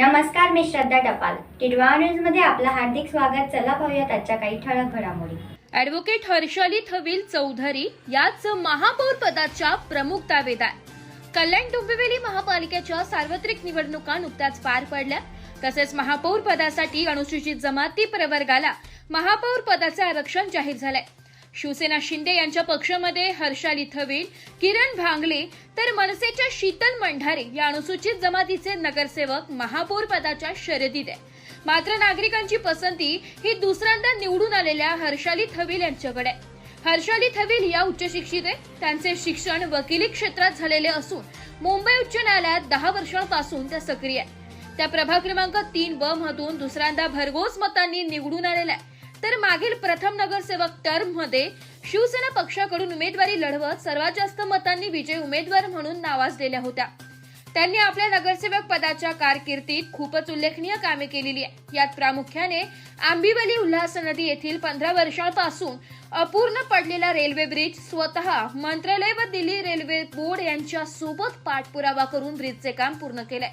मी श्रद्धा टपाल. टिडवा न्यूजमध्ये आपलं हार्दिक स्वागत. चला पाहूया आजच्या काही ठळक घडामोडी. ॲडव्होकेट हर्षली थविल चौधरी याच महापौर पदाच्या प्रमुख दावेदार. कल्याण डोंबिवली महापालिकेच्या सार्वत्रिक निवडणुका नुकत्याच पार पडल्या. तसेच महापौर पदासाठी अनुसूचित जमाती प्रवर्गाला महापौर पदाचे आरक्षण जाहीर झालंय. शिवसेना शिंदे यांच्या पक्षामध्ये हर्षाली थविल किरण भांगले तर मनसेच्या शीतल मंढारे या अनुसूचित जमातीचे नगरसेवक महापौर पदाच्या शर्यतीत आहे मात्र नागरिकांची पसंती ही दुसऱ्यांदा निवडून आलेल्या हर्षाली थवेल यांच्याकडे आहे. हर्षाली थवेल या उच्च शिक्षित आहे त्यांचे शिक्षण वकिली क्षेत्रात झालेले असून मुंबई उच्च न्यायालयात दहा वर्षांपासून त्या सक्रिय आहे त्या प्रभाग क्रमांक तीन ब मधून दुसऱ्यांदा भरघोस मतांनी निवडून आलेल्या आहे तर मागील प्रथम नगरसेवक टर्ममध्ये शिवसेना पक्षाकडून उमेदवारी लढवत सर्वात जास्त मतांनी विजय उमेदवार म्हणून नावाजलेल्या होत्या. त्यांनी आपल्या नगरसेवक पदाच्या कारकिर्दीत खूपच उल्लेखनीय कामे केलेली आहे यात प्रामुख्याने आंबिवली उल्हास नदी येथील पंधरा वर्षांपासून अपूर्ण पडलेला रेल्वे ब्रिज स्वतः मंत्रालय व दिल्ली रेल्वे बोर्ड यांच्या सोबत पाठपुरावा करून ब्रिजचे काम पूर्ण केलंय.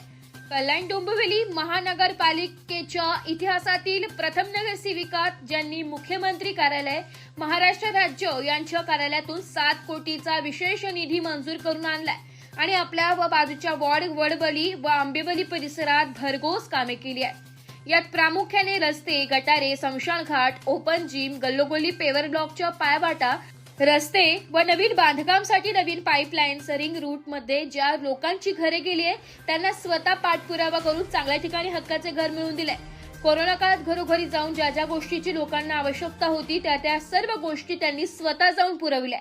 कल्याण डोंबिवली महानगरपालिकेच्या इतिहासातील प्रथम नगरसेविका ज्यांनी मुख्यमंत्री कार्यालय महाराष्ट्र राज्य यांच्या कार्यालयातून सात कोटीचा विशेष निधी मंजूर करून आणलाय आणि आपल्या व बाजूच्या वॉर्ड वडबली व आंबेबली परिसरात भरघोस कामे केली आहे यात प्रामुख्याने रस्ते गटारे समशानघाट ओपन जिम गल्लोगोली पेवर ब्लॉकच्या पायवाटा रस्ते व नवीन बांधकामसाठी नवीन पाईपलाईन्स रिंग रूटमध्ये ज्या लोकांची घरे गेली आहे त्यांना स्वतः पाठपुरावा करून चांगल्या ठिकाणी हक्काचे घर मिळवून दिले कोरोना काळात घरोघरी जाऊन ज्या ज्या गोष्टीची लोकांना आवश्यकता होती त्या त्या सर्व गोष्टी त्यांनी स्वतः जाऊन पुरविल्या.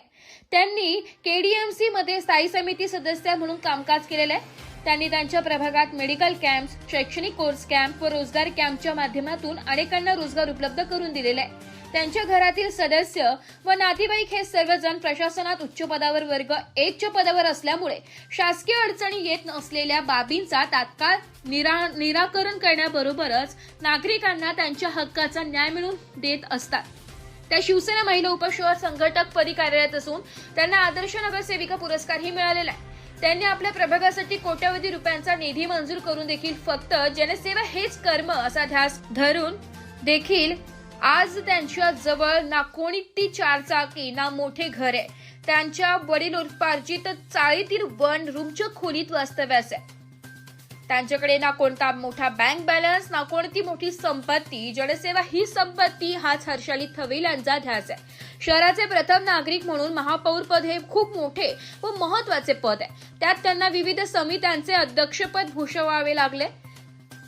त्यांनी केडीएमसी मध्ये स्थायी समिती सदस्य म्हणून कामकाज केलेलं आहे. त्यांनी त्यांच्या प्रभागात मेडिकल कॅम्प शैक्षणिक कोर्स कॅम्प व रोजगार कॅम्पच्या माध्यमातून अनेकांना रोजगार उपलब्ध करून दिलेला आहे. त्यांच्या घरातील सदस्य व नातेवाईक हे सर्वजण प्रशासनात उच्च पदावर वर्ग एकच्या पदावर असल्यामुळे शासकीय अडचणी येत नसलेल्या बाबींचा तात्काळ निरा निराकरण करण्याबरोबरच नागरिकांना त्यांच्या हक्काचा न्याय मिळवून देत असतात. त्या शिवसेना महिला उपशहर संघटक पदी कार्यरत असून त्यांना आदर्श नगरसेविका पुरस्कारही मिळालेला आहे. त्यांनी आपल्या प्रभागासाठी कोट्यवधी रुपयांचा निधी मंजूर करून देखील फक्त जनसेवा हेच कर्म असा ध्यास धरून देखील आज त्यांच्या जवळ ना कोणी ती चारचाकी ना मोठे घर आहे. त्यांच्या वडील उर्फार्जित चाळीतील वन रूमच्या खोलीत वास्तव्यास आहे. त्यांच्याकडे ना कोणता मोठा बँक बॅलन्स ना कोणती मोठी संपत्ती जनसेवा ही संपत्ती हाच हर्षाली थवेल यांचा ध्यास आहे. शहराचे प्रथम नागरिक म्हणून महापौर पद हे खूप मोठे व महत्त्वाचे पद आहे. त्यात त्यांना विविध समित्यांचे अध्यक्षपद भूषवावे लागले.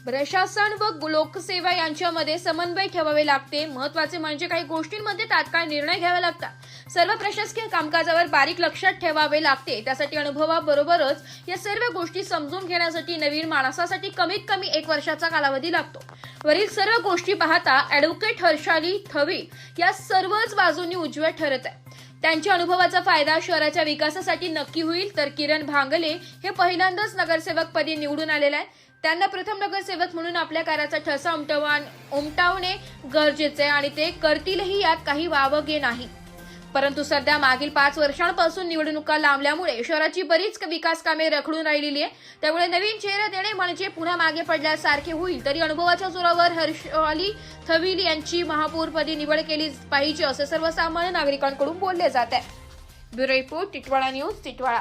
प्रशासन व लोकसेवा यांच्यामध्ये समन्वय ठेवावे लागते. महत्त्वाचे म्हणजे काही गोष्टींमध्ये तात्काळ निर्णय घ्यावे लागतात. सर्व प्रशासकीय कामकाजावर बारीक लक्षात ठेवावे लागते. त्यासाठी अनुभवाबरोबरच या सर्व गोष्टी समजून घेण्यासाठी नवीन माणसासाठी कमीत कमी एक वर्षाचा कालावधी लागतो. वरील सर्व गोष्टी पाहता ॲडव्होकेट हर्षाली थवे या सर्वच बाजूंनी उजव्या ठरत आहे. त्यांच्या अनुभवाचा फायदा शहराच्या विकासासाठी नक्की होईल. तर किरण भांगले हे पहिल्यांदाच नगरसेवक पदी निवडून आलेले आहे त्यांना प्रथम नगरसेवक म्हणून आपल्या कार्याचा ठसा उमटवान उमटावणे गरजेचे आहे आणि ते करतीलही यात काही वावगे नाही. परंतु सध्या मागील पाच वर्षांपासून निवडणुका लांबल्यामुळे शहराची बरीच विकास कामे रखडून राहिलेली आहे त्यामुळे नवीन चेहरा देणे म्हणजे पुन्हा मागे पडल्यासारखे होईल. तरी अनुभवाच्या जोरावर हर्षाली थविल यांची महापौरपदी निवड केली पाहिजे असे सर्वसामान्य नागरिकांकडून बोलले जात आहे. Bureau report Titwala news Titwala